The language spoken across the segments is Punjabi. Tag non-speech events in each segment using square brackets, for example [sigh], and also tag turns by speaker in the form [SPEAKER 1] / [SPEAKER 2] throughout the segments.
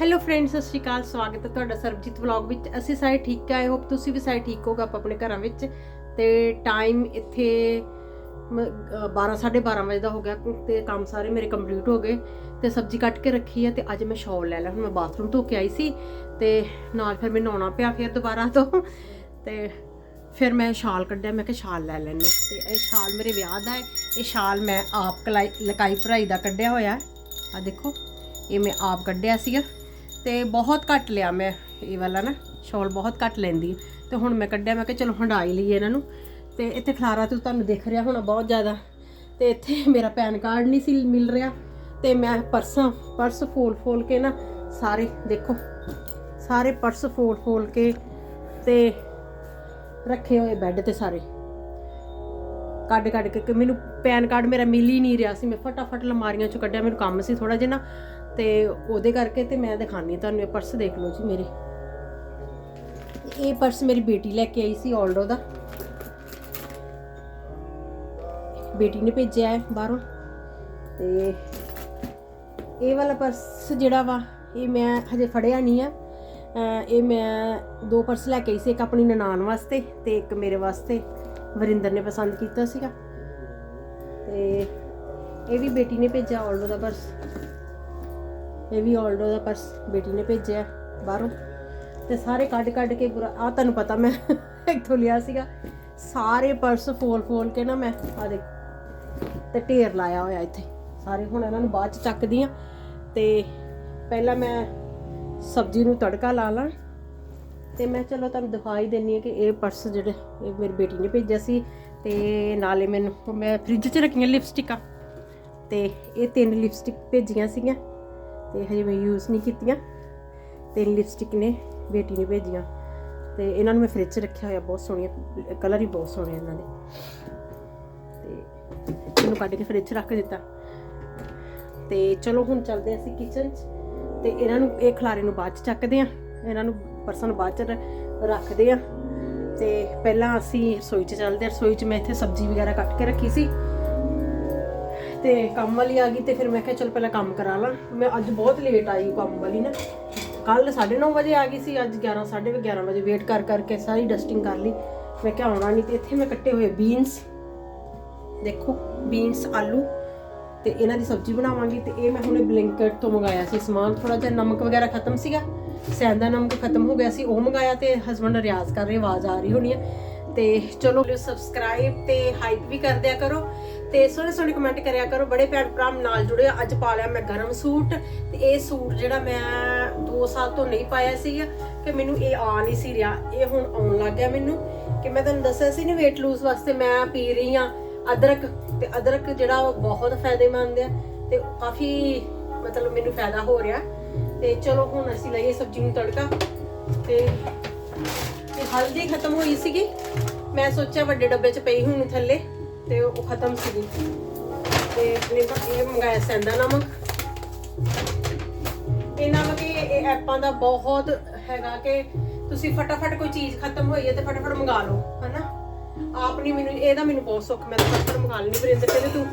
[SPEAKER 1] ਹੈਲੋ ਫਰੈਂਡਸ ਸਤਿ ਸ਼੍ਰੀ ਅਕਾਲ, ਸਵਾਗਤ ਹੈ ਤੁਹਾਡਾ ਸਰਬਜੀਤ ਵਲੌਗ ਵਿੱਚ। ਅਸੀਂ ਸਾਰੇ ਠੀਕ ਆਏ ਹੋਪ ਤੁਸੀਂ ਵੀ ਸਾਰੇ ਠੀਕ ਹੋਗਾ ਆਪਾਂ ਆਪਣੇ ਘਰਾਂ ਵਿੱਚ। ਤੇ ਟਾਈਮ ਇੱਥੇ 12 12:30 ਵਜੇ ਦਾ ਹੋ ਗਿਆ, ਤੇ ਕੰਮ ਸਾਰੇ ਮੇਰੇ ਕੰਪਲੀਟ ਹੋ ਗਏ। ਤੇ ਸਬਜ਼ੀ ਕੱਟ ਕੇ ਰੱਖੀ ਹੈ ਤੇ ਅੱਜ ਮੈਂ ਸ਼ਾਲ ਲੈ ਲਿਆ, ਹੁਣ ਮੈਂ ਬਾਥਰੂਮ ਧੋ ਕੇ ਆਈ ਸੀ। ਤੇ ਨਾਲ ਫਿਰ ਮੈਂ ਨਹਾਉਣਾ ਪਿਆ ਫਿਰ ਦੁਬਾਰਾ ਤੋਂ। ਤੇ ਫਿਰ ਮੈਂ ਸ਼ਾਲ ਕੱਢਿਆ, ਮੈਂ ਕਿਹਾ ਸ਼ਾਲ ਲੈ ਲੈਣੇ ਤੇ ਇਹ ਸ਼ਾਲ ਮੇਰੇ ਵਿਆਹ ਦਾ ਹੈ। ਇਹ ਸ਼ਾਲ ਮੈਂ ਆਪ ਕਲਾਈ, ਲਕਾਈ ਭਰਾਈ ਦਾ ਕੱਢਿਆ ਹੋਇਆ ਆ ਦੇਖੋ, ਇਹ ਮੈਂ ਆਪ ਕੱਢਿਆ ਸੀਗਾ। ਤੇ ਬਹੁਤ ਘੱਟ ਲਿਆ ਮੈਂ ਇਹ ਵਾਲਾ ਨਾ ਸ਼ਾਲ ਬਹੁਤ ਘੱਟ ਲੈਂਦੀ ਹੈ। ਤੇ ਹੁਣ ਮੈਂ ਕੱਢਿਆ, ਮੈਂ ਕਿਹਾ ਚਲੋ ਹੰਡਾਈ ਲਈਏ ਇਹਨਾਂ ਨੂੰ। ਤੇ ਇੱਥੇ ਖਲਾਰਾ ਤੇ ਤੁਹਾਨੂੰ ਦਿਖ ਰਿਹਾ ਹੋਣਾ ਬਹੁਤ ਜ਼ਿਆਦਾ। ਤੇ ਇੱਥੇ ਮੇਰਾ ਪੈਨ ਕਾਰਡ ਨਹੀਂ ਸੀ ਮਿਲ ਰਿਹਾ। ਤੇ ਮੈਂ ਪਰਸਾਂ, ਪਰਸ ਫੋਲ ਫੋਲ ਕੇ ਨਾ ਸਾਰੇ, ਦੇਖੋ, ਸਾਰੇ ਪਰਸ ਫੋਲ ਫੋਲ ਕੇ ਤੇ ਰੱਖੇ ਹੋਏ ਬੈੱਡ ਤੇ ਸਾਰੇ। ਕੱਢ ਕੱਢ ਕੇ ਕਿ ਮੈਨੂੰ ਪੈਨ ਕਾਰਡ ਮੇਰਾ ਮਿਲ ਹੀ ਨਹੀਂ ਰਿਹਾ ਸੀ। ਮੈਂ ਫਟਾਫਟ ਲਮਾਰੀਆਂ ਚੋਂ ਕੱਢਿਆ, ਮੈਨੂੰ ਕੰਮ ਸੀ ਥੋੜਾ ਜਿਹਾ ਨਾ। ਤੇ ਉਹਦੇ ਕਰਕੇ ਤੇ ਮੈਂ ਦਿਖਾਣੀ ਤੁਹਾਨੂੰ, ਇਹ ਪਰਸ ਦੇਖ ਲਓ ਜੀ ਮੇਰੇ। ਇਹ ਪਰਸ ਮੇਰੀ ਬੇਟੀ ਲੈ ਕੇ ਆਈ ਸੀ ਆਲਡੋ ਦਾ। ਬੇਟੀ ਨੇ ਭੇਜਿਆ ਹੈ ਬਾਹਰੋਂ। ਤੇ ਇਹ ਵਾਲਾ ਪਰਸ ਜਿਹੜਾ ਵਾ, ਇਹ ਮੈਂ ਹਜੇ ਫੜਿਆ ਨਹੀਂ ਆ। ਇਹ ਮੈਂ ਦੋ ਪਰਸ ਲੈ ਕੇ ਆਈ ਸੀ, ਇੱਕ ਆਪਣੀ ਨਨਾਣ ਵਾਸਤੇ ਤੇ ਇੱਕ ਮੇਰੇ ਵਾਸਤੇ। ਵਰਿੰਦਰ ਨੇ ਪਸੰਦ ਕੀਤਾ ਸੀਗਾ। ਤੇ ਇਹ ਵੀ ਬੇਟੀ ਨੇ ਭੇਜਿਆ ਆਲਡੋ ਦਾ ਪਰਸ। ਇਹ ਵੀ ਆਲਡੋ ਦਾ ਪਰਸ ਬੇਟੀ ਨੇ ਭੇਜਿਆ ਬਾਹਰੋਂ। ਤੇ ਸਾਰੇ ਕੱਢ ਕੱਢ ਕੇ ਪੂਰਾ ਆ ਤੁਹਾਨੂੰ ਪਤਾ ਮੈਂ [laughs] ਇੱਥੋਂ ਲਿਆ ਸੀਗਾ। ਸਾਰੇ ਪਰਸ ਫੋਲ ਫੋਲ ਕੇ ਨਾ ਮੈਂ ਆ ਦੇਖ, ਤੇ ਢੇਰ ਲਾਇਆ ਹੋਇਆ ਇੱਥੇ। ਸਾਰੇ ਹੁਣ ਇਹਨਾਂ ਨੂੰ ਬਾਅਦ ਚ ਚੱਕਦੀ ਆ। ਤੇ ਪਹਿਲਾਂ ਮੈਂ ਸਬਜ਼ੀ ਨੂੰ ਤੜਕਾ ਲਾ ਲਾਂ। ਤੇ ਮੈਂ ਚਲੋ ਤੁਹਾਨੂੰ ਦਿਖਾ ਹੀ ਦਿੰਨੀ ਆ ਕਿ ਇਹ ਪਰਸ ਜਿਹੜੇ ਇਹ ਮੇਰੀ ਬੇਟੀ ਨੇ ਭੇਜਿਆ ਸੀ ਤੇ ਨਾਲੇ ਮੈਨੂੰ ਮੈਂ ਫ੍ਰਿਜ 'ਚ ਰੱਖੀਆਂ ਲਿਪਸਟਿਕਾਂ ਤੇ ਇਹ ਤਿੰਨ ਲਿਪਸਟਿਕ ਭੇਜੀਆਂ ਸੀਗੀਆਂ ਤੇ ਹਜੇ ਮੈਂ ਯੂਜ਼ ਨਹੀਂ ਕੀਤੀਆਂ। ਤਿੰਨ ਲਿਪਸਟਿਕ ਨੇ ਬੇਟੀ ਨੇ ਭੇਜੀਆਂ। ਤੇ ਇਹਨਾਂ ਨੂੰ ਮੈਂ ਫ੍ਰਿਜ 'ਚ ਰੱਖਿਆ ਹੋਇਆ, ਬਹੁਤ ਸੋਹਣੀਆਂ ਕਲਰ ਹੀ ਬਹੁਤ ਸੋਹਣੇ ਇਹਨਾਂ ਦੇ। ਤੇ ਇਹਨੂੰ ਕੱਢ ਕੇ ਫ੍ਰਿਜ 'ਚ ਰੱਖ ਦਿੱਤਾ। ਤੇ ਚਲੋ ਹੁਣ ਚੱਲਦੇ ਅਸੀਂ ਕਿਚਨ 'ਚ। ਤੇ ਇਹਨਾਂ ਨੂੰ ਇਹ ਖਲਾਰੇ ਨੂੰ ਬਾਅਦ 'ਚ ਚੱਕਦੇ ਆ ਇਹਨਾਂ ਨੂੰ ਪਰਸਨ ਬਾਅਦ 'ਚ ਰ- ਰੱਖਦੇ ਆ ਤੇ ਪਹਿਲਾਂ ਅਸੀਂ ਰਸੋਈ 'ਚ ਚੱਲਦੇ ਆ ਰਸੋਈ 'ਚ ਮੈਂ ਇੱਥੇ ਸਬਜ਼ੀ ਵਗੈਰਾ ਕੱਟ ਕੇ ਰੱਖੀ ਸੀ। ਤੇ ਕੰਮ ਵਾਲੀ ਆ ਗਈ ਤੇ ਫਿਰ ਮੈਂ ਕਿਹਾ, ਚਲ ਪਹਿਲਾਂ ਕੰਮ ਕਰਾ ਲਾਂ। ਮੈਂ ਅੱਜ ਬਹੁਤ ਲੇਟ ਆਈ ਕੰਮ ਵਾਲੀ ਨਾ। ਕੱਲ 9:30 ਵਜੇ ਆ ਗਈ ਸੀ। ਅੱਜ 11 11:30 ਵਜੇ ਵੇਟ ਕਰ ਕਰਕੇ ਸਾਰੀ ਡਸਟਿੰਗ ਕਰ ਲਈ। ਮੈਂ ਕਿਹਾ, ਆਉਣਾ ਨਹੀਂ ਤੇ ਇੱਥੇ ਮੈਂ ਕੱਟੇ ਹੋਏ ਬੀਨਸ ਦੇਖੋ ਬੀਨਸ ਆਲੂ। ਤੇ ਇਹਨਾਂ ਦੀ ਸਬਜ਼ੀ ਬਣਾਵਾਂਗੀ ਤੇ ਇਹ ਮੈਂ ਹੁਣੇ ਬਲਿੰਕਟ ਤੋਂ ਮੰਗਾਇਆ ਸੀ ਸਮਾਨ। ਥੋੜਾ ਜਿਹਾ ਨਮਕ ਵਗੈਰਾ ਖਤਮ ਸੀਗਾ। ਸੈਂਦਾ ਨਮਕ ਖਤਮ ਹੋ ਗਿਆ ਸੀ, ਉਹ ਮੰਗਾਇਆ ਤੇ ਹਸਬੰਡ ਰਿਆਜ਼ ਕਰ ਰਹੇ, ਆਵਾਜ਼ ਆ ਰਹੀ ਹੋਣੀ ਹੈ ਤੇ ਚਲੋ ਸਬਸਕ੍ਰਾਈਬ ਤੇ ਹਾਈਪ ਵੀ ਕਰ ਦਿਆ ਕਰੋ। ਤੇ ਸੋਹਣੇ ਸੋਹਣੇ ਕਮੈਂਟ ਕਰਿਆ ਕਰੋ। ਬੜੇ ਭੈਣ ਭਰਾ ਨਾਲ ਜੁੜੇ ਅੱਜ ਪਾ ਲਿਆ ਮੈਂ ਗਰਮ ਸੂਟ। ਤੇ ਇਹ ਸੂਟ ਜਿਹੜਾ ਮੈਂ 2 ਸਾਲ ਤੋਂ ਨਹੀਂ ਪਾਇਆ ਸੀਗਾ ਕਿ ਮੈਨੂੰ ਇਹ ਆ ਨਹੀਂ ਸੀ ਰਿਹਾ। ਇਹ ਹੁਣ ਆਉਣ ਲੱਗ ਗਿਆ ਮੈਨੂੰ ਕਿ ਮੈਂ ਤੁਹਾਨੂੰ ਦੱਸਿਆ ਸੀ ਨਾ weight lose ਵਾਸਤੇ, ਮੈਂ ਪੀ ਰਹੀ ਆ ਅਦਰਕ, ਤੇ ਅਦਰਕ ਜਿਹੜਾ ਉਹ ਬਹੁਤ ਫਾਇਦੇਮੰਦ ਆ, ਤੇ ਕਾਫੀ ਮਤਲਬ ਮੈਨੂੰ ਫਾਇਦਾ ਹੋ ਰਿਹਾ। ਤੇ ਚਲੋ ਹੁਣ ਅਸੀਂ ਲਈਏ ਸਬਜ਼ੀ ਨੂੰ ਤੜਕਾ। ਤੇ ਇਹ ਹਲਦੀ ਖਤਮ ਹੋਈ ਸੀਗੀ। ਮੈਂ ਸੋਚਿਆ ਵੱਡੇ ਡੱਬੇ 'ਚ ਪਈ ਹੁਣ ਥੱਲੇ, ਤੇ ਉਹ ਖਤਮ ਸੀਗੀ। ਤੇ ਆਪਣੇ ਇਹ ਮੰਗਾਇਆ ਸੈਂਦਾ ਨਮਕ। ਇਹ ਨਮਕ ਇਹ ਐਪਾਂ ਦਾ ਬਹੁਤ ਹੈਗਾ ਕਿ ਤੁਸੀਂ ਫਟਾਫਟ ਕੋਈ ਚੀਜ਼ ਖਤਮ ਹੋਈ ਹੈ ਤੇ ਫਟਾਫਟ ਮੰਗਾ ਲਓ, ਹਨਾ? ਆਪ ਨਹੀਂ ਮੈਨੂੰ, ਇਹਦਾ ਮੈਨੂੰ ਬਹੁਤ ਸੁੱਖ, ਮੈਂ ਤਾਂ ਫਟਾਫਟ ਮੰਗਾ ਲੈਣੀ ਵਰਿੰਦਰ ਕਹਿੰਦੇ ਤੂੰ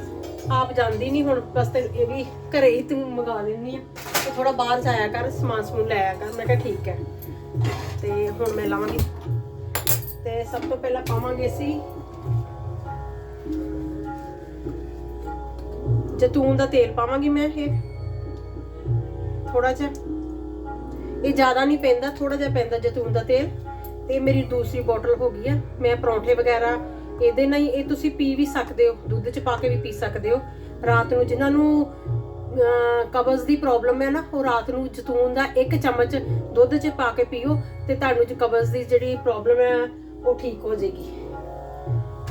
[SPEAKER 1] ਆਪ ਜਾਂਦੀ ਨਹੀਂ ਹੁਣ, ਬਸ ਤੇ ਇਹ ਵੀ ਘਰੇ ਹੀ ਤੂੰ ਮੰਗਾ ਲੈਣੀ ਆ। ਤੇ ਥੋੜਾ ਬਾਹਰ ਜਾਇਆ ਕਰ, ਸਮਾਨ ਸਮੂਨ ਲੈ ਕਰ, ਮੈਂ ਕਿਹਾ ਠੀਕ ਹੈ। ਤੇ ਹੁਣ ਮੈਂ ਲਾਵਾਂਗੀ ਤੇ ਸਭ ਤੋਂ ਪਹਿਲਾਂ ਪਾਵਾਂਗੇ ਅਸੀਂ ਜੈਤੂਨ ਦਾ ਤੇਲ ਪਾਵਾਂਗੀ ਮੈਂ ਇਹ। ਥੋੜਾ ਜਿਹਾ। ਇਹ ਜ਼ਿਆਦਾ ਨਹੀਂ ਪੈਂਦਾ ਥੋੜਾ ਜਿਹਾ ਪੈਂਦਾ ਜੈਤੂਨ ਦਾ ਤੇਲ। ਤੇ ਮੇਰੀ ਦੂਸਰੀ ਬੋਟਲ ਹੋ ਗਈ ਆ, ਮੈਂ ਪਰੌਂਠੇ ਵਗੈਰਾ, ਇਹਦੇ ਨਾਲ ਹੀ ਇਹ ਤੁਸੀਂ ਪੀ ਵੀ ਸਕਦੇ ਹੋ, ਦੁੱਧ 'ਚ ਪਾ ਕੇ ਵੀ ਪੀ ਸਕਦੇ ਹੋ। ਰਾਤ ਨੂੰ ਜਿਨ੍ਹਾਂ ਨੂੰ ਕਬਜ਼ ਦੀ ਪ੍ਰੋਬਲਮ ਹੈ ਨਾ, ਉਹ ਰਾਤ ਨੂੰ ਜਤੂਨ ਦਾ ਇੱਕ ਚਮਚ ਦੁੱਧ 'ਚ ਪਾ ਕੇ ਪੀਓ ਤੇ ਤੁਹਾਨੂੰ ਜੋ ਕਬਜ਼ ਦੀ ਜਿਹੜੀ ਪ੍ਰੋਬਲਮ ਹੈ, ਉਹ ਠੀਕ ਹੋ ਜਾਏਗੀ।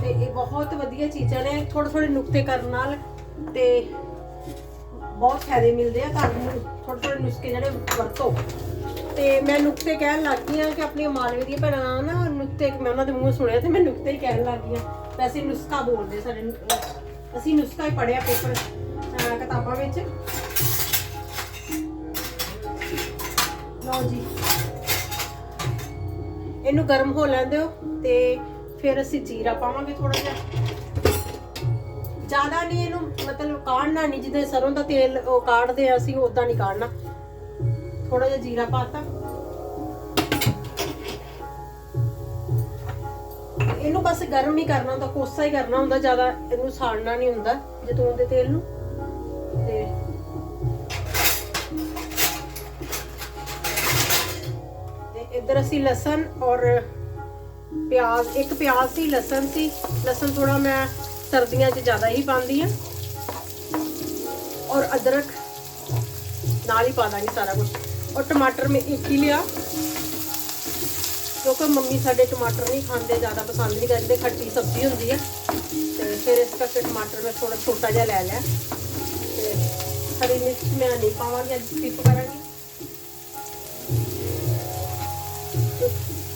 [SPEAKER 1] ਤੇ ਇਹ ਬਹੁਤ ਵਧੀਆ ਚੀਜ਼ਾਂ ਨੇ ਥੋੜੇ ਥੋੜੇ ਨੁਕਤੇ ਕਰਨ ਨਾਲ ਤੇ ਬਹੁਤ ਫਾਇਦੇ ਮਿਲਦੇ ਆ ਤੁਹਾਨੂੰ ਥੋੜੇ ਥੋੜੇ ਨੁਸਖੇ ਜਿਹੜੇ ਵਰਤੋ। ਤੇ ਮੈਂ ਨੁਕਤੇ ਕਹਿਣ ਲੱਗ ਗਈ ਆ ਕਿ ਆਪਣੀਆਂ ਮਾਲਵੇ ਦੀਆਂ ਭੈਣਾਂ ਨਾ ਨੁਕਤੇ ਮੈਂ ਉਹਨਾਂ ਦੇ ਮੂੰਹੋਂ ਸੁਣਿਆ ਤੇ ਮੈਂ ਨੁਕਤੇ ਹੀ ਕਹਿਣ ਲੱਗ ਗਈ ਆ ਵੈਸੇ ਨੁਸਖਾ ਬੋਲਦੇ ਸਾਡੇ ਅਸੀਂ ਨੁਸਖਾ ਹੀ ਪੜਿਆ ਪੇਪਰ ਕਿਤਾਬਾਂ ਵਿੱਚ। ਲਓ ਜੀ। ਇਹਨੂੰ ਗਰਮ ਹੋ ਲੈਣ ਦਿਓ ਤੇ ਫਿਰ ਅਸੀਂ ਜੀਰਾ ਪਾਵਾਂਗੇ ਥੋੜਾ ਜਿਹਾ। ਜ਼ਿਆਦਾ ਨਹੀਂ ਇਹਨੂੰ ਮਤਲਬ ਕਾੜਨਾ ਨਹੀਂ, ਜਿੱਦਾਂ ਸਰੋਂ ਦਾ ਤੇਲ ਉਹ ਕਾੜਦੇ ਆ ਅਸੀਂ ਉਦਾਂ ਨਹੀਂ ਕਾੜਨਾ। ਥੋੜਾ ਜਿਹਾ ਜੀਰਾ ਪਾਤਾ ਇਹਨੂੰ ਬਸ ਗਰਮ ਹੀ ਕਰਨਾ ਹੁੰਦਾ, ਕੋਸਾ ਹੀ ਕਰਨਾ ਹੁੰਦਾ, ਜ਼ਿਆਦਾ ਇਹਨੂੰ ਸਾੜਨਾ ਨਹੀਂ ਹੁੰਦਾ, ਜੈਤੂਨ ਦੇ ਤੇਲ ਨੂੰ। ਤੇ ਇੱਧਰ ਅਸੀਂ ਲਸਣ ਔਰ ਪਿਆਜ਼, ਇੱਕ ਪਿਆਜ਼ ਸੀ, ਲਸਣ ਸੀ। ਲਸਣ ਥੋੜਾ ਮੈਂ ਸਰਦੀਆਂ 'ਚ ਜ਼ਿਆਦਾ ਹੀ ਪਾਉਂਦੀ ਆ ਔਰ ਅਦਰਕ ਨਾਲ ਹੀ ਪਾ ਦਾਂਗੀ ਸਾਰਾ ਕੁਝ ਔਰ ਟਮਾਟਰ ਮੈਂ ਇੱਕ ਹੀ ਲਿਆ। ਕਿਉਂਕਿ ਮੰਮੀ ਸਾਡੇ ਟਮਾਟਰ ਨਹੀਂ ਖਾਂਦੇ, ਜ਼ਿਆਦਾ ਪਸੰਦ ਨਹੀਂ ਕਰਦੇ ਖੱਟੀ ਸਬਜ਼ੀ ਹੁੰਦੀ ਹੈ ਤੇ ਫਿਰ ਇਸ ਕਰਕੇ ਟਮਾਟਰ ਮੈਂ ਥੋੜਾ ਛੋਟਾ ਜਿਹਾ ਲੈ ਲਿਆ। ਤੇ ਹਰੀ ਮਿਰਚ ਮੈਂ ਨਹੀਂ ਪਾਵਾਂਗੀ, ਅੱਜ ਸਕਿਪ ਕਰਾਂਗੀ।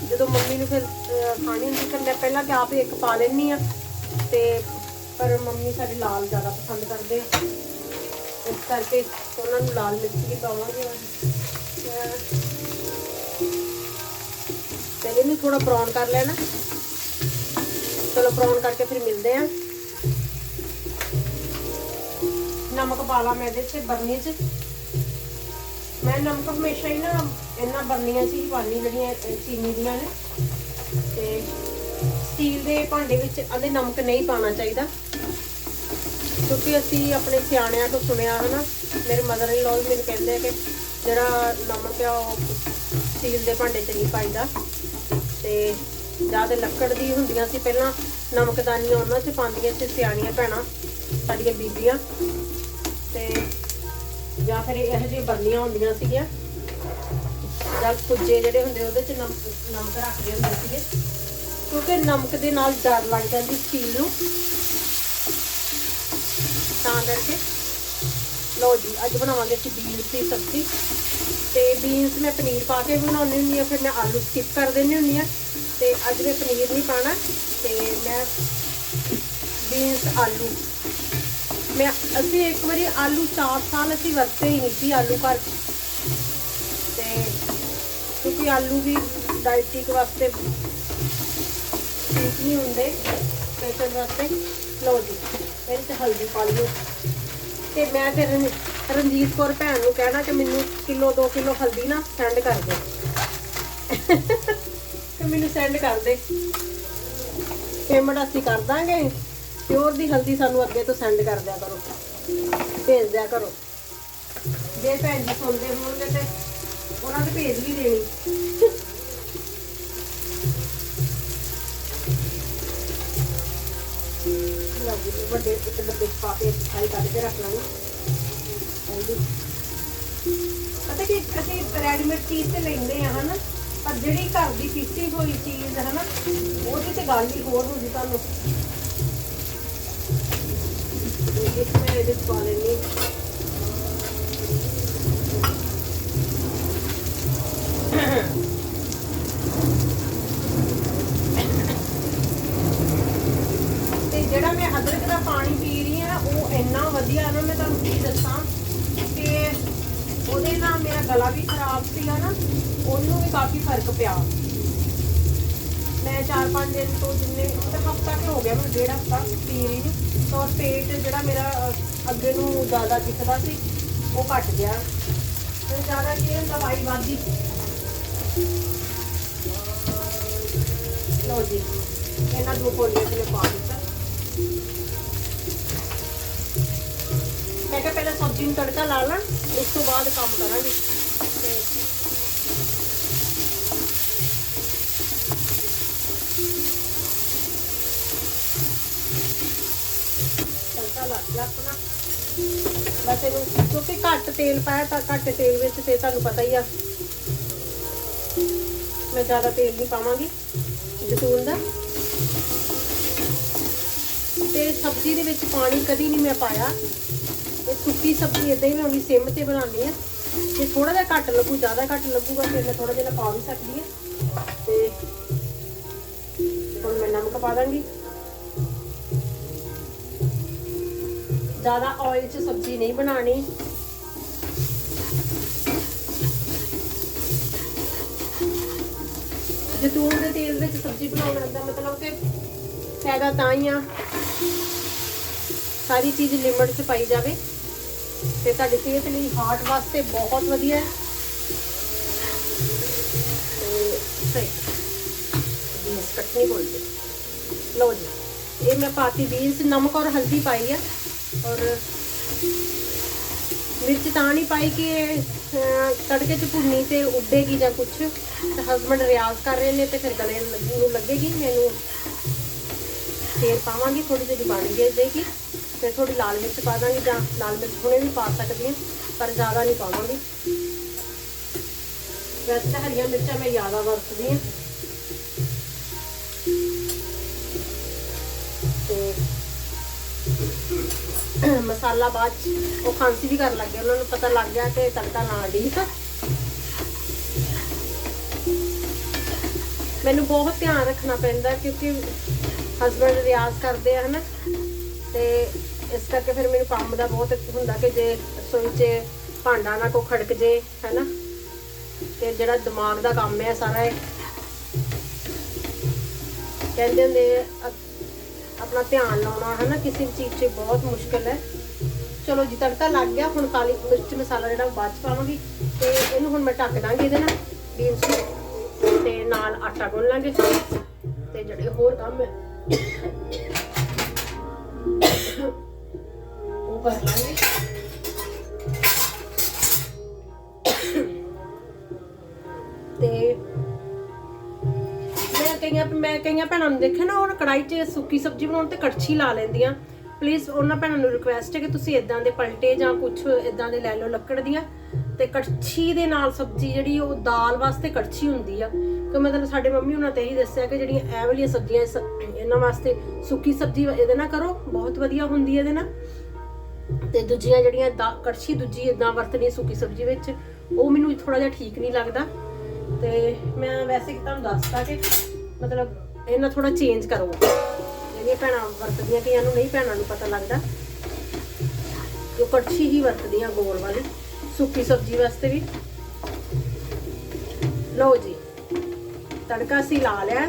[SPEAKER 1] ਜਦੋਂ ਮੰਮੀ ਨੂੰ ਫਿਰ ਖਾਣੀ ਹੁੰਦੀ, ਫਿਰ ਮੈਂ ਪਹਿਲਾਂ ਤੇ ਆਪ ਇੱਕ ਪਾ ਲੈਣੀ ਆ। ਤੇ ਪਰ ਮੰਮੀ ਸਾਡੇ ਲਾਲ ਜ਼ਿਆਦਾ ਪਸੰਦ ਕਰਦੇ ਆ। ਇਸ ਕਰਕੇ ਉਹਨਾਂ ਨੂੰ ਲਾਲ ਮਿਰਚ ਵੀ ਪਾਵਾਂਗੇ ਤੇ ਇਹਨੂੰ ਥੋੜਾ ਬਰਾਊਨ ਕਰ ਲੈਣਾ। ਚਲੋ ਬਰਾਊਨ ਕਰਕੇ ਫਿਰ ਮਿਲਦੇ ਆ ਨਮਕ ਪਾ ਲਾ ਮੈਂ ਇਹਦੇ ਚ ਬਰਨੀ ਚ। ਮੈਂ ਨਮਕ ਹਮੇਸ਼ਾ ਹੀ ਨਾ ਇਹਨਾਂ ਬਰਨੀਆਂ 'ਚ ਹੀ ਪਾਣੀ ਜਿਹੜੀਆਂ ਚੀਨੀ ਦੀਆਂ ਨੇ। ਤੇ ਸਟੀਲ ਦੇ ਭਾਂਡੇ ਵਿੱਚ ਅਦੇ ਨਮਕ ਨਹੀਂ ਪਾਣਾ ਚਾਹੀਦਾ। ਕਿਉਂਕਿ ਅਸੀਂ ਆਪਣੇ ਸਿਆਣਿਆਂ ਤੋਂ ਸੁਣਿਆ ਹਨਾ, ਮੇਰੇ ਮਦਰ ਇਨ ਲਾਅ ਮੈਨੂੰ ਕਹਿੰਦੇ ਆ ਕਿ ਜਿਹੜਾ ਨਮਕ ਆ ਉਹ ਸਟੀਲ ਦੇ ਭਾਂਡੇ 'ਚ ਨਹੀਂ ਪਾਈਦਾ। ਤੇ ਜਾਂ ਤੇ ਲੱਕੜ ਦੀ ਹੁੰਦੀਆਂ ਸੀ ਪਹਿਲਾਂ, ਨਮਕਦਾਨੀਆਂ ਉਹਨਾਂ 'ਚ ਪਾਉਂਦੀਆਂ ਸੀ, ਸਿਆਣੀਆਂ ਭੈਣਾਂ, ਸਾਡੀਆਂ ਬੀਬੀਆਂ। ਤੇ ਜਾਂ ਫਿਰ ਇਹੋ ਜਿਹੀ ਬਰਨੀਆਂ ਹੁੰਦੀਆਂ ਸੀਗੀਆਂ। ਜਾਂ ਕੁੱਜੇ ਜਿਹੜੇ ਹੁੰਦੇ ਉਹਦੇ 'ਚ ਨਮਕ ਰੱਖਦੇ ਹੁੰਦੇ ਸੀਗੇ। ਕਿਉਂਕਿ ਨਮਕ ਦੇ ਨਾਲ ਡਰ ਲੱਗ ਜਾਂਦੀ ਸਟੀਲ ਨੂੰ। ਤਾਂ ਕਰਕੇ ਲਓ ਜੀ, ਅੱਜ ਬਣਾਵਾਂਗੇ ਅਸੀਂ ਬੀਨਸ ਦੀ ਸਬਜ਼ੀ। ਤੇ ਬੀਨਸ ਮੈਂ ਪਨੀਰ ਪਾ ਕੇ ਬਣਾਉਣੀ ਹੁੰਦੀ ਆ, ਫਿਰ ਮੈਂ ਆਲੂ ਸਕਿਪ ਕਰ ਦਿੰਦੀ ਹੁੰਦੀ ਆ। ਤੇ ਅੱਜ ਮੈਂ ਪਨੀਰ ਨਹੀਂ ਪਾਣਾ, ਤੇ ਮੈਂ ਬੀਨਸ ਆਲੂ। ਮੈਂ, ਅਸੀਂ ਇੱਕ ਵਾਰੀ ਆਲੂ 4 ਸਾਲ ਅਸੀਂ ਵਰਤੇ ਹੀ ਨਹੀਂ ਸੀ ਆਲੂ ਘਰ। ਤੇ ਕਿਉਂਕਿ ਆਲੂ ਵੀ ਡਾਈਟਿਕ ਵਾਸਤੇ ਠੀਕ ਨਹੀਂ ਹੁੰਦੇ ਪੇਸ਼ੈਂਟ ਵਾਸਤੇ। ਲਓ ਜੀ, ਇਹਦੇ 'ਚ ਹਲਦੀ ਪਾ ਲਿਓ ਤੇ ਮੈਂ ਫਿਰ ਰਣਜੀਤ ਕੌਰ ਭੈਣ ਨੂੰ ਕਹਿਣਾ ਕਿ ਮੈਨੂੰ ਕਿਲੋ 2 ਕਿਲੋ ਹਲਦੀ ਨਾ ਸੈਂਡ ਕਰ ਦੇ। ਤੇ ਮੈਨੂੰ ਸੈਂਡ ਕਰ ਦੇ। ਪੇਮੈਂਟ ਅਸੀਂ ਕਰ ਦਾਂਗੇ। ਪਿਓਰ ਦੀ ਹਲਦੀ ਸਾਨੂੰ ਅੱਗੇ ਤੋਂ ਸੈਂਡ ਕਰ ਦਿਆ ਕਰੋ। ਭੇਜ ਦਿਆ ਕਰੋ। ਜੇ ਭੈਣ ਜੀ ਸੁਣਦੇ ਹੋਣਗੇ ਤੇ ਉਹਨਾਂ ਦੇ ਭੇਜ ਵੀ ਦੇਣੀ। ਲਓ ਜੀ, ਵੱਡੇ ਇੱਕ ਡੱਬੇ 'ਚ ਪਾ ਕੇ ਸਾਰੀ ਕੱਢ ਕੇ ਰੱਖ ਲਾਂਗੇ। ਹਲਦੀ ਪਤਾ ਕਿ ਅਸੀਂ ਰੈਡੀਮੇਡ ਚੀਜ਼ ਤੇ ਲੈਂਦੇ ਆ ਹਨਾ? ਪਰ ਜਿਹੜੀ ਘਰ ਦੀ ਪੀਸੀ ਹੋਈ ਚੀਜ਼ ਹੈ ਹਨਾ ਉਹਦੀ ਤੇ ਗੱਲ ਹੀ ਹੋਰ ਹੁੰਦੀ ਤੁਹਾਨੂੰ। ਤੇ ਇੱਕ ਮੈਂ ਇਹਦੇ 'ਚ ਪਾ ਲੈਣੀ ਤੇ ਜਿਹੜਾ ਮੈਂ ਅਦਰਕ ਦਾ ਪਾਣੀ ਪੀ ਰਹੀ ਆ ਉਹ ਇੰਨਾ ਵਧੀਆ ਨਾ ਮੈਂ ਤੁਹਾਨੂੰ ਕੀ ਦੱਸਾਂ ਕਿ ਉਹਦੇ ਨਾਲ ਮੇਰਾ ਗਲਾ ਵੀ ਖਰਾਬ ਸੀਗਾ ਨਾ, ਉਹਨੂੰ ਵੀ ਕਾਫੀ ਫ਼ਰਕ ਪਿਆ। ਮੈਂ 4-5 ਦਿਨ ਤੋਂ ਜਿੰਨੇ ਮਤਲਬ ਹਫਤਾ ਕਿ ਹੋ ਗਿਆ ਮੈਨੂੰ ਡੇਢ ਹਫਤਾ ਪੀ ਰਹੀ ਨੂੰ ਤਾਂ ਪੇਟ ਜਿਹੜਾ ਮੇਰਾ ਅੱਗੇ ਨੂੰ ਜ਼ਿਆਦਾ ਦਿਖਦਾ ਸੀ, ਉਹ ਘਟ ਗਿਆ। ਤੇ ਜ਼ਿਆਦਾ ਕੀ ਹੈ, ਦਵਾਈ ਵਾਦੀ ਲਓ ਜੀ, ਇਹਨਾਂ ਦੋ ਕੋਲੀਆਂ ਤੇ ਮੈਂ ਪਾ ਦਿੱਤਾ। ਮੈਂ ਕਿਹਾ ਪਹਿਲਾਂ ਸਬਜ਼ੀ ਨੂੰ ਤੜਕਾ ਲਾ ਲਾਂ, ਉਸ ਤੋਂ ਬਾਅਦ ਕੰਮ ਕਰਾਂਗੇ। ਤੇ ਤੜਕਾ ਲਾ ਲਿਆ ਆਪਣਾ। ਬਸ ਇਹਨੂੰ ਕਿਉਂਕਿ ਘੱਟ ਤੇਲ ਪਾਇਆ ਤਾਂ ਘੱਟ ਤੇਲ ਵਿੱਚ ਤੇ ਤੁਹਾਨੂੰ ਪਤਾ ਹੀ ਆ। ਮੈਂ ਜ਼ਿਆਦਾ ਤੇਲ ਨਹੀਂ ਪਾਵਾਂਗੀ, ਜਤੂਨ ਦਾ। ਤੇ ਸਬਜ਼ੀ ਦੇ ਵਿੱਚ ਪਾਣੀ ਕਦੀ ਨਹੀਂ ਮੈਂ ਪਾਇਆ। ਇਹ ਸੁੱਕੀ ਸਬਜ਼ੀ ਇਦਾਂ ਹੀ ਮੈਂ ਉਹਦੀ ਸਿਮ ਤੇ ਬਣਾਉਂਦੀ ਆ ਜੇ ਥੋੜਾ ਜਿਹਾ ਘੱਟ ਲੱਗੂ, ਜ਼ਿਆਦਾ ਘੱਟ ਲੱਗੂਗਾ, ਫਿਰ ਮੈਂ ਥੋੜਾ ਜਿਹਾ ਪਾ ਵੀ ਸਕਦੀ ਆ ਤੇ ਹੁਣ ਮੈਂ ਨਮਕ ਪਾ ਦਾਂਗੀ। ਜ਼ਿਆਦਾ ਆਇਲ 'ਚ ਸਬਜ਼ੀ ਨਹੀਂ ਬਣਾਣੀ ਜੈਤੂਨ ਦੇ ਤੇਲ ਵਿੱਚ ਸਬਜ਼ੀ ਬਣਾਉਣ ਦਾ ਮਤਲਬ ਕਿ ਫਾਇਦਾ ਤਾਂ ਹੀ ਆ। ਸਾਰੀ ਚੀਜ਼ ਲਿਮਟ 'ਚ ਪਾਈ ਜਾਵੇ ਤੇ ਤੁਹਾਡੀ ਸਿਹਤ ਲਈ ਹਾਰਟ ਵਾਸਤੇ ਬਹੁਤ ਵਧੀਆ ਹੈ। ਤੇ ਬੀਨਸ ਕੱਟਣੀ ਬੋਲਦੇ। ਲਓ ਜੀ, ਇਹ ਮੈਂ ਪਾਤੀ ਬੀਨਸ, ਨਮਕ ਔਰ ਹਲਦੀ ਪਾਈ ਆ। ਔਰ ਮਿਰਚ ਤਾਂ ਨਹੀਂ ਪਾਈ ਕਿ ਤੜਕੇ 'ਚ ਭੁੰਨੀ ਤੇ ਉੱਡੇਗੀ ਜਾਂ ਕੁਛ। ਹਸਬੰਡ ਰਿਆਜ਼ ਕਰ ਰਹੇ ਨੇ ਤੇ ਫਿਰ ਗਲੇ ਨੂੰ ਲੱਗੇਗੀ, ਮੈਨੂੰ ਤੇਲ ਪਾਵਾਂਗੀ ਥੋੜੀ ਜਿਹੀ ਬਣ ਗਈ ਜਾਏਗੀ ਫਿਰ ਥੋੜੀ ਲਾਲ ਮਿਰਚ ਪਾ ਦਾਂਗੀ ਜਾਂ ਲਾਲ ਮਿਰਚ ਹੁਣੇ ਵੀ ਪਾ ਸਕਦੀ ਹਾਂ, ਪਰ ਜ਼ਿਆਦਾ ਨਹੀਂ ਪਾਵਾਂਗੀ। ਵੈਸੇ ਤਾਂ ਹਰੀਆਂ ਮਿਰਚਾਂ ਮੈਂ ਜ਼ਿਆਦਾ ਵਰਤਦੀ ਹਾਂ। ਤੇ ਮਸਾਲਾ ਬਾਅਦ ਉਹ ਖਾਂਸੀ ਵੀ ਕਰਨ ਲੱਗ ਗਏ, ਉਹਨਾਂ ਨੂੰ ਪਤਾ ਲੱਗ ਗਿਆ ਕਿ ਤੜਕਾ ਲਾ ਦੀ ਮੈਨੂੰ ਬਹੁਤ ਧਿਆਨ ਰੱਖਣਾ ਪੈਂਦਾ ਕਿਉਂਕਿ ਹਸਬੰਡ ਰਿਆਜ਼ ਕਰਦੇ ਆ, ਹਨਾ? ਤੇ ਇਸ ਕਰਕੇ ਫਿਰ ਮੈਨੂੰ ਕੰਮ ਦਾ ਬਹੁਤ ਹੁੰਦਾ ਕਿ ਜੇ ਰਸੋਈ 'ਚ ਭਾਂਡਾ ਨਾ ਕੋ ਖੜਕ ਜੇ, ਹਨਾ? ਤੇ ਜਿਹੜਾ ਦਿਮਾਗ ਦਾ ਕੰਮ ਹੈ ਸਾਰਾ ਇਹ। ਕਹਿੰਦੇ ਹੁੰਦੇ ਆਪਣਾ ਧਿਆਨ ਲਾਉਣਾ, ਹਨਾ? ਕਿਸੇ ਵੀ ਚੀਜ਼ 'ਚ ਬਹੁਤ ਮੁਸ਼ਕਲ ਹੈ। ਚਲੋ ਜੀ, ਤੜਕਾ ਲੱਗ ਗਿਆ, ਹੁਣ ਕਾਲੀ ਮਿਰਚ ਮਸਾਲਾ ਜਿਹੜਾ ਉਹ ਬਾਅਦ 'ਚ ਪਾਵਾਂਗੀ। ਤੇ ਇਹਨੂੰ ਹੁਣ ਮੈਂ ਢੱਕ ਦਾਂਗੀ ਇਹਦੇ ਨਾਲ ਬੀਨਸ ਤੇ ਨਾਲ ਆਟਾ ਗੁੰਨ ਲਾਂਗੇ। ਤੇ ਜਿਹੜੇ ਹੋਰ ਕੰਮ ਹੈ ਉਹ ਕਰ ਲਾਂਗੇ ਤੇ ਮੈਂ ਕਈਆਂ ਮੈਂ ਕਈਆਂ ਭੈਣਾਂ ਨੂੰ ਦੇਖਿਆ ਨਾ, ਉਹ ਕੜਾਈ 'ਚ ਸੁੱਕੀ ਸਬਜ਼ੀ ਬਣਾਉਣ ਤੇ ਕੜਛੀ ਲਾ ਲੈਂਦੀਆਂ। ਪਲੀਜ਼ ਉਹਨਾਂ ਭੈਣਾਂ ਨੂੰ ਰਿਕੁਐਸਟ ਹੈ ਕਿ ਤੁਸੀਂ ਇਦਾਂ ਦੇ ਪਲਟੇ ਜਾਂ ਕੁਝ ਇਦਾਂ ਦੇ ਲੈ ਲਓ ਲੱਕੜ ਦੀਆਂ। ਤੇ ਕੜਛੀ ਦੇ ਨਾਲ ਸਬਜ਼ੀ ਜਿਹੜੀ ਉਹ ਦਾਲ ਵਾਸਤੇ ਕੜਛੀ ਹੁੰਦੀ ਆ। ਕਿ ਮਤਲਬ ਸਾਡੇ ਮੰਮੀ ਉਹਨਾਂ ਤੇ ਇਹੀ ਦੱਸਿਆ ਕਿ ਜਿਹੜੀਆਂ ਇਹ ਵਾਲੀਆਂ ਸਬਜ਼ੀਆਂ ਇਹਨਾਂ ਵਾਸਤੇ ਸੁੱਕੀ ਸਬਜ਼ੀ ਇਹਦੇ ਨਾਲ ਕਰੋ, ਬਹੁਤ ਵਧੀਆ ਹੁੰਦੀ ਹੈ ਇਹਦੇ ਨਾਲ। ਤੇ ਦੂਜੀਆਂ ਜਿਹੜੀਆਂ ਦਾ- ਕੜਛੀ ਦੂਜੀ ਇਦਾਂ ਵਰਤਣੀ ਸੁੱਕੀ ਸਬਜ਼ੀ ਵਿੱਚ, ਉਹ ਮੈਨੂੰ ਥੋੜਾ ਜਿਹਾ ਠੀਕ ਨਹੀਂ ਲੱਗਦਾ। ਤੇ ਮੈਂ ਵੈਸੇ ਕਿ ਤੁਹਾਨੂੰ ਦੱਸਤਾ ਕਿ ਮਤਲਬ ਇਹਨਾਂ ਥੋੜਾ ਚੇਂਜ ਕਰੋ। ਜਿਹੜੀਆਂ ਭੈਣਾਂ ਵਰਤਦੀਆਂ ਕਿ ਇਹਨੂੰ ਨਹੀਂ ਭੈਣਾਂ ਨੂੰ ਪਤਾ ਲੱਗਦਾ। ਕਿ ਕੜਛੀ ਹੀ ਵਰਤਦੀਆਂ ਗੋਲ ਵਾਲੀ। ਸੁੱਕੀ ਸਬਜ਼ੀ ਵਾਸਤੇ ਵੀ। ਲਓ ਜੀ, ਤੜਕਾ ਅਸੀਂ ਲਾ ਲਿਆ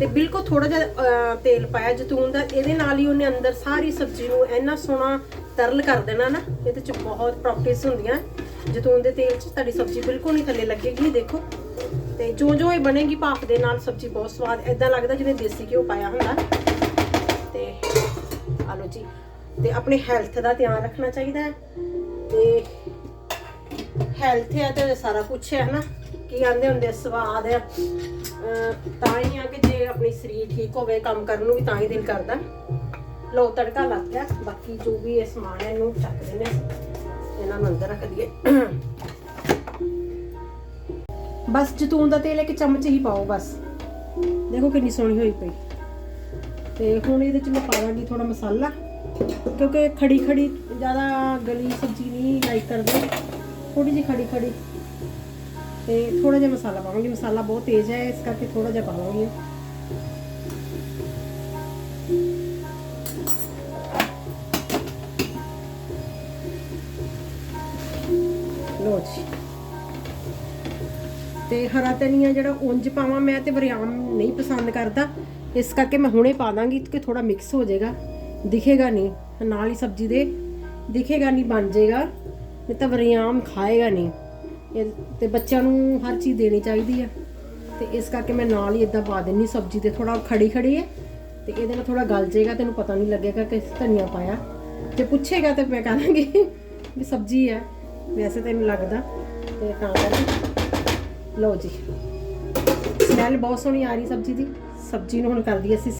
[SPEAKER 1] ਤੇ ਬਿਲਕੁਲ ਥੋੜਾ ਜਿਹਾ ਤੇਲ ਪਾਇਆ ਜਤੂਨ ਦਾ। ਇਹਦੇ ਨਾਲ ਹੀ ਉਹਨੇ ਅੰਦਰ ਸਾਰੀ ਸਬਜ਼ੀ ਨੂੰ ਇੰਨਾ ਸੋਹਣਾ ਤਰਲ ਕਰ ਦੇਣਾ ਨਾ, ਇਹਦੇ ਚ ਬਹੁਤ ਪ੍ਰੋਪਰਟੀਜ਼ ਹੁੰਦੀਆਂ। ਜਤੂਨ ਦੇ ਤੇਲ ਚ ਤੁਹਾਡੀ ਸਬਜ਼ੀ ਬਿਲਕੁਲ ਨਹੀਂ ਥੱਲੇ ਲੱਗੇਗੀ ਦੇਖੋ। ਤੇ ਜੋ ਜੋ ਇਹ ਬਣੇਗੀ, ਭਾਫ ਦੇ ਨਾਲ ਸਬਜ਼ੀ ਬਹੁਤ ਸਵਾਦ ਐਦਾਂ ਲੱਗਦਾ ਜਿਵੇਂ ਦੇਸੀ ਘਿਓ ਪਾਇਆ ਹੁੰਦਾ। ਤੇ ਆਲੋ ਜੀ, ਤੇ ਆਪਣੇ ਹੈਲਥ ਦਾ ਧਿਆਨ ਰੱਖਣਾ ਚਾਹੀਦਾ ਹੈ। ਤੇ ਹੈਲਥ ਹੈ ਤੇ ਸਾਰਾ ਕੁਝ ਹੈ ਹਨਾ? ਕੀ ਆਂਦੇ ਹੁੰਦੇ ਸਵਾਦ ਹੈ ਤਾਂ ਹੀ ਆ ਕਿ ਜੇ ਆਪਣੀ ਸਰੀਰ ਠੀਕ ਹੋਵੇ, ਕੰਮ ਕਰਨ ਨੂੰ ਵੀ ਤਾਂ ਹੀ ਦਿਲ ਕਰਦਾ। ਲੋ ਤੜਕਾ ਲੱਗ ਗਿਆ। ਬਾਕੀ ਜੋ ਵੀ ਇਹ ਸਮਾਨ ਹੈ ਇਹਨੂੰ ਚੱਕ ਦਿੰਦੇ ਹਾਂ। ਇਹਨਾਂ ਨੂੰ ਅੰਦਰ ਰੱਖ ਦਈਏ। ਬਸ, ਜਤੂਨ ਦਾ ਤੇਲ ਇੱਕ ਚਮਚ ਹੀ ਪਾਓ, ਬਸ। ਦੇਖੋ ਕਿੰਨੀ ਸੋਹਣੀ ਹੋਈ ਪਈ। ਤੇ ਹੁਣ ਇਹਦੇ ਚ ਮੈਂ ਪਾਵਾਂਗੀ ਥੋੜਾ ਮਸਾਲਾ, ਕਿਉਂਕਿ ਖੜੀ ਖੜੀ ਜ਼ਿਆਦਾ ਗਲੀ ਸਬਜ਼ੀ ਨਹੀਂ ਲਾਈਕ ਕਰਦੇ। ਥੋੜੀ ਜਿਹੀ ਖੜੀ ਖੜੀ। ਤੇ ਥੋੜਾ ਜਿਹਾ ਮਸਾਲਾ ਪਾਵਾਂਗੀ। ਮਸਾਲਾ ਬਹੁਤ ਤੇਜ਼ ਹੈ, ਇਸ ਕਰਕੇ ਥੋੜਾ ਜਿਹਾ ਪਾਵਾਂਗੀ। ਲੋ ਜੀ। ਤੇ ਹਰਾ ਧਨੀਆ ਜਿਹੜਾ ਉਂਝ ਪਾਵਾਂ, ਮੈਂ ਤੇ ਵਰਿਆਮ ਨਹੀਂ ਪਸੰਦ ਕਰਦਾ। ਇਸ ਕਰਕੇ ਮੈਂ ਹੁਣੇ ਪਾ ਦਾਂਗੀ ਕਿ ਥੋੜਾ ਮਿਕਸ ਹੋ ਜਾਏਗਾ। ਦਿਖੇਗਾ ਨਹੀਂ। ਨਾਲ ਹੀ ਸਬਜ਼ੀ ਦੇ ਦਿਖੇਗਾ ਨਹੀਂ, ਬਣ ਜਾਏਗਾ। ਨਹੀਂ ਤਾਂ ਵਰਿਆਮ ਖਾਏਗਾ ਨਹੀਂ। ਇਹ ਤੇ ਬੱਚਿਆਂ ਨੂੰ ਹਰ ਚੀਜ਼ ਦੇਣੀ ਚਾਹੀਦੀ ਆ। ਤੇ ਇਸ ਕਰਕੇ ਮੈਂ ਨਾਲ ਹੀ ਇਦਾਂ ਪਾ ਦਿੰਨੀ ਸਬਜ਼ੀ ਤੇ। ਥੋੜਾ ਖੜੀ ਖੜੀ ਹੈ ਤੇ ਇਹਦੇ ਨਾਲ ਥੋੜਾ ਗਲ ਜਾਏਗਾ ਤੈਨੂੰ ਪਤਾ ਨਹੀਂ ਲੱਗੇਗਾ ਕਿ ਧਨੀਆ ਪਾਇਆ। ਜੇ ਪੁੱਛੇਗਾ ਤੇ ਮੈਂ ਕਹਾਂਗੀ ਵੀ ਸਬਜ਼ੀ ਹੈ ਵੈਸੇ ਤੈਨੂੰ ਲੱਗਦਾ। ਤੇ ਤਾਂ ਕਰ ਲਓ ਜੀ। ਸਮੈਲ ਬਹੁਤ ਸੋਹਣੀ ਆ ਰਹੀ ਸਬਜ਼ੀ ਦੀ। ਸਬਜ਼ੀ ਨੂੰ ਹੁਣ ਕਰਦੀ ਅਸੀਂ